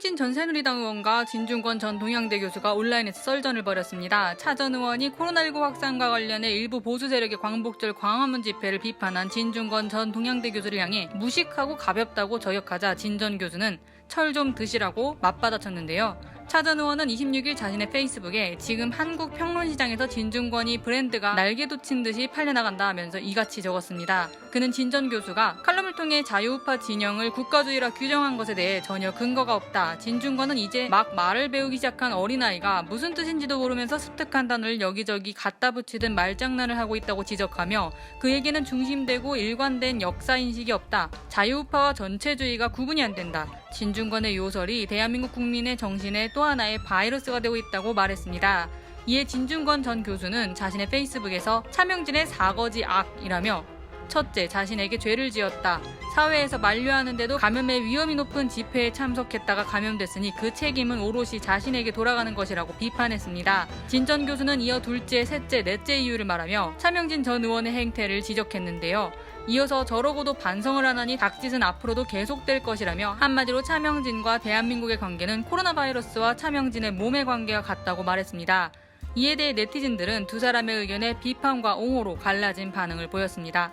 차명진 전 새누리당 의원과 진중권 전 동양대 교수가 온라인에서 썰전을 벌였습니다. 차 전 의원이 코로나19 확산과 관련해 일부 보수 세력의 광복절 광화문 집회를 비판한 진중권 전 동양대 교수를 향해 무식하고 가볍다고 저격하자 진 전 교수는 철 좀 드시라고 맞받아쳤는데요. 차전 의원은 26일 자신의 페이스북에 지금 한국 평론시장에서 진중권이 브랜드가 날개도 친 듯이 팔려나간다 하면서 이같이 적었습니다. 그는 진전 교수가 칼럼 을 통해 자유우파 진영을 국가주의라 규정한 것에 대해 전혀 근거가 없다. 진중권은 이제 막 말을 배우기 시작한 어린아이가 무슨 뜻인지도 모르면서 습득한 단어를 여기저기 갖다 붙이듯 말장난을 하고 있다고 지적하며 그에게는 중심되고 일관된 역사인식이 없다. 자유우파와 전체주의가 구분이 안 된다. 진중권의 요설이 대한민국 국민의 정신에 또 하나의 바이러스가 되고 있다고 말했습니다. 이에 진중권 전 교수는 자신의 페이스북에서 차명진의 사거지 악이라며 첫째, 자신에게 죄를 지었다. 사회에서 만류하는데도 감염의 위험이 높은 집회에 참석했다가 감염됐으니 그 책임은 오롯이 자신에게 돌아가는 것이라고 비판했습니다. 진전 교수는 이어 둘째, 셋째, 넷째 이유를 말하며 차명진 전 의원의 행태를 지적했는데요. 이어서 저러고도 반성을 하나니 닥짓은 앞으로도 계속될 것이라며 한마디로 차명진과 대한민국의 관계는 코로나 바이러스와 차명진의 몸의 관계가 같다고 말했습니다. 이에 대해 네티즌들은 두 사람의 의견에 비판과 옹호로 갈라진 반응을 보였습니다.